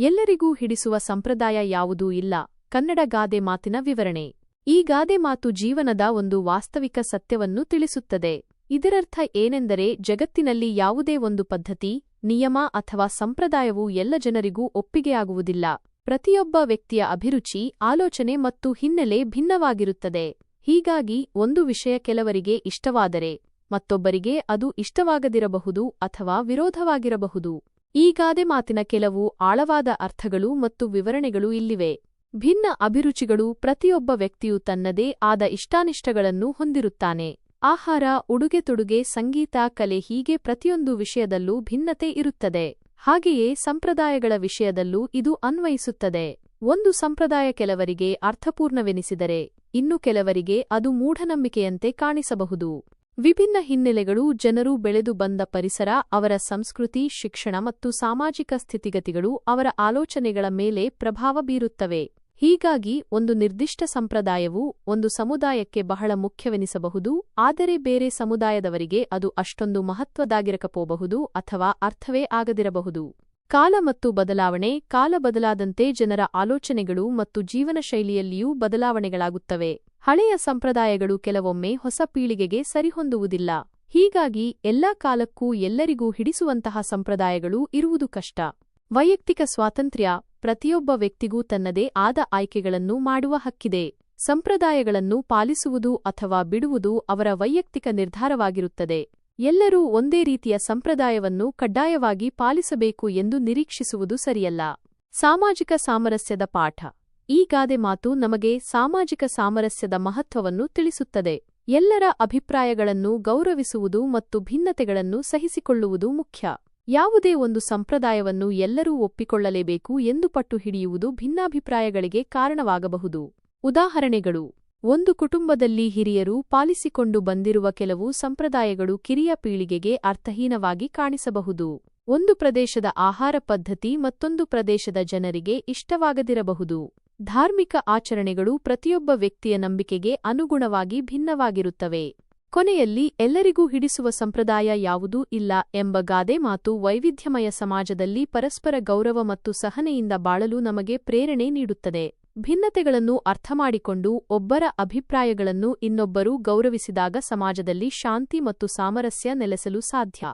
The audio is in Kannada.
ಎಲ್ಲರಿಗೂ ಹಿಡಿಸುವ ಸಂಪ್ರದಾಯ ಯಾವುದೂ ಇಲ್ಲ. ಕನ್ನಡ ಗಾದೆ ಮಾತಿನ ವಿವರಣೆ. ಈ ಗಾದೆ ಮಾತು ಜೀವನದ ಒಂದು ವಾಸ್ತವಿಕ ಸತ್ಯವನ್ನು ತಿಳಿಸುತ್ತದೆ. ಇದರರ್ಥ ಏನೆಂದರೆ ಜಗತ್ತಿನಲ್ಲಿ ಯಾವುದೇ ಒಂದು ಪದ್ಧತಿ, ನಿಯಮ ಅಥವಾ ಸಂಪ್ರದಾಯವು ಎಲ್ಲ ಜನರಿಗೂ ಒಪ್ಪಿಗೆಯಾಗುವುದಿಲ್ಲ. ಪ್ರತಿಯೊಬ್ಬ ವ್ಯಕ್ತಿಯ ಅಭಿರುಚಿ, ಆಲೋಚನೆ ಮತ್ತು ಹಿನ್ನೆಲೆ ಭಿನ್ನವಾಗಿರುತ್ತದೆ. ಹೀಗಾಗಿ ಒಂದು ವಿಷಯ ಕೆಲವರಿಗೆ ಇಷ್ಟವಾದರೆ ಮತ್ತೊಬ್ಬರಿಗೆ ಅದು ಇಷ್ಟವಾಗದಿರಬಹುದು ಅಥವಾ ವಿರೋಧವಾಗಿರಬಹುದು. ಈ ಗಾದೆ ಮಾತಿನ ಕೆಲವು ಆಳವಾದ ಅರ್ಥಗಳು ಮತ್ತು ವಿವರಣೆಗಳು ಇಲ್ಲಿವೆ. ಭಿನ್ನ ಅಭಿರುಚಿಗಳು ಪ್ರತಿಯೊಬ್ಬ ವ್ಯಕ್ತಿಯು ತನ್ನದೇ ಆದ ಇಷ್ಟಾನಿಷ್ಟಗಳನ್ನು ಹೊಂದಿರುತ್ತಾನೆ. ಆಹಾರ, ಉಡುಗೆ ತೊಡುಗೆ, ಸಂಗೀತ, ಕಲೆ ಹೀಗೆ ಪ್ರತಿಯೊಂದು ವಿಷಯದಲ್ಲೂ ಭಿನ್ನತೆ ಇರುತ್ತದೆ. ಹಾಗೆಯೇ ಸಂಪ್ರದಾಯಗಳ ವಿಷಯದಲ್ಲೂ ಇದು ಅನ್ವಯಿಸುತ್ತದೆ. ಒಂದು ಸಂಪ್ರದಾಯ ಕೆಲವರಿಗೆ ಅರ್ಥಪೂರ್ಣವೆನಿಸಿದರೆ, ಇನ್ನು ಕೆಲವರಿಗೆ ಅದು ಮೂಢನಂಬಿಕೆಯಂತೆ ಕಾಣಿಸಬಹುದು. ವಿಭಿನ್ನ ಹಿನ್ನೆಲೆಗಳು ಜನರು ಬೆಳೆದು ಬಂದ ಪರಿಸರ, ಅವರ ಸಂಸ್ಕೃತಿ, ಶಿಕ್ಷಣ ಮತ್ತು ಸಾಮಾಜಿಕ ಸ್ಥಿತಿಗತಿಗಳು ಅವರ ಆಲೋಚನೆಗಳ ಮೇಲೆ ಪ್ರಭಾವ ಬೀರುತ್ತವೆ. ಹೀಗಾಗಿ ಒಂದು ನಿರ್ದಿಷ್ಟ ಸಂಪ್ರದಾಯವು ಒಂದು ಸಮುದಾಯಕ್ಕೆ ಬಹಳ ಮುಖ್ಯವೆನಿಸಬಹುದು, ಆದರೆ ಬೇರೆ ಸಮುದಾಯದವರಿಗೆ ಅದು ಅಷ್ಟೊಂದು ಮಹತ್ವದಾಗಿರకపోಬಹುದು ಅಥವಾ ಅರ್ಥವೇ ಆಗದಿರಬಹುದು. ಕಾಲ ಮತ್ತು ಬದಲಾವಣೆ, ಕಾಲ ಬದಲಾದಂತೆ ಜನರ ಆಲೋಚನೆಗಳು ಮತ್ತು ಜೀವನ ಶೈಲಿಯಲ್ಲಿಯೂ ಬದಲಾವಣೆಗಳಾಗುತ್ತವೆ. ಹಳೆಯ ಸಂಪ್ರದಾಯಗಳು ಕೆಲವೊಮ್ಮೆ ಹೊಸ ಪೀಳಿಗೆಗೆ ಸರಿಹೊಂದುವುದಿಲ್ಲ. ಹೀಗಾಗಿ ಎಲ್ಲಾ ಕಾಲಕ್ಕೂ ಎಲ್ಲರಿಗೂ ಹಿಡಿಸುವಂತಹ ಸಂಪ್ರದಾಯಗಳು ಇರುವುದು ಕಷ್ಟ. ವೈಯಕ್ತಿಕ ಸ್ವಾತಂತ್ರ್ಯ ಪ್ರತಿಯೊಬ್ಬ ವ್ಯಕ್ತಿಗೂ ತನ್ನದೇ ಆದ ಆಯ್ಕೆಗಳನ್ನು ಮಾಡುವ ಹಕ್ಕಿದೆ. ಸಂಪ್ರದಾಯಗಳನ್ನು ಪಾಲಿಸುವುದು ಅಥವಾ ಬಿಡುವುದು ಅವರ ವೈಯಕ್ತಿಕ ನಿರ್ಧಾರವಾಗಿರುತ್ತದೆ. ಎಲ್ಲರೂ ಒಂದೇ ರೀತಿಯ ಸಂಪ್ರದಾಯವನ್ನು ಕಡ್ಡಾಯವಾಗಿ ಪಾಲಿಸಬೇಕು ಎಂದು ನಿರೀಕ್ಷಿಸುವುದು ಸರಿಯಲ್ಲ. ಸಾಮಾಜಿಕ ಸಾಮರಸ್ಯದ ಪಾಠ. ಈ ಗಾದೆ ಮಾತು ನಮಗೆ ಸಾಮಾಜಿಕ ಸಾಮರಸ್ಯದ ಮಹತ್ವವನ್ನು ತಿಳಿಸುತ್ತದೆ. ಎಲ್ಲರ ಅಭಿಪ್ರಾಯಗಳನ್ನು ಗೌರವಿಸುವುದು ಮತ್ತು ಭಿನ್ನತೆಗಳನ್ನು ಸಹಿಸಿಕೊಳ್ಳುವುದು ಮುಖ್ಯ. ಯಾವುದೇ ಒಂದು ಸಂಪ್ರದಾಯವನ್ನು ಎಲ್ಲರೂ ಒಪ್ಪಿಕೊಳ್ಳಲೇಬೇಕು ಎಂದು ಪಟ್ಟು ಹಿಡಿಯುವುದು ಭಿನ್ನಾಭಿಪ್ರಾಯಗಳಿಗೆ ಕಾರಣವಾಗಬಹುದು. ಉದಾಹರಣೆಗಳು. ಒಂದು ಕುಟುಂಬದಲ್ಲಿ ಹಿರಿಯರು ಪಾಲಿಸಿಕೊಂಡು ಬಂದಿರುವ ಕೆಲವು ಸಂಪ್ರದಾಯಗಳು ಕಿರಿಯ ಪೀಳಿಗೆಗೆ ಅರ್ಥಹೀನವಾಗಿ ಕಾಣಿಸಬಹುದು. ಒಂದು ಪ್ರದೇಶದ ಆಹಾರ ಪದ್ಧತಿ ಮತ್ತೊಂದು ಪ್ರದೇಶದ ಜನರಿಗೆ ಇಷ್ಟವಾಗದಿರಬಹುದು. ಧಾರ್ಮಿಕ ಆಚರಣೆಗಳು ಪ್ರತಿಯೊಬ್ಬ ವ್ಯಕ್ತಿಯ ನಂಬಿಕೆಗೆ ಅನುಗುಣವಾಗಿ ಭಿನ್ನವಾಗಿರುತ್ತವೆ. ಕೊನೆಯಲ್ಲಿ, ಎಲ್ಲರಿಗೂ ಹಿಡಿಸುವ ಸಂಪ್ರದಾಯ ಯಾವುದೂ ಇಲ್ಲ ಎಂಬ ಗಾದೆ ಮಾತು ವೈವಿಧ್ಯಮಯ ಸಮಾಜದಲ್ಲಿ ಪರಸ್ಪರ ಗೌರವ ಮತ್ತು ಸಹನೆಯಿಂದ ಬಾಳಲು ನಮಗೆ ಪ್ರೇರಣೆ ನೀಡುತ್ತದೆ. ಭಿನ್ನತೆಗಳನ್ನು ಅರ್ಥಮಾಡಿಕೊಂಡು ಒಬ್ಬರ ಅಭಿಪ್ರಾಯಗಳನ್ನು ಇನ್ನೊಬ್ಬರು ಗೌರವಿಸಿದಾಗ ಸಮಾಜದಲ್ಲಿ ಶಾಂತಿ ಮತ್ತು ಸಾಮರಸ್ಯ ನೆಲೆಸಲು ಸಾಧ್ಯ.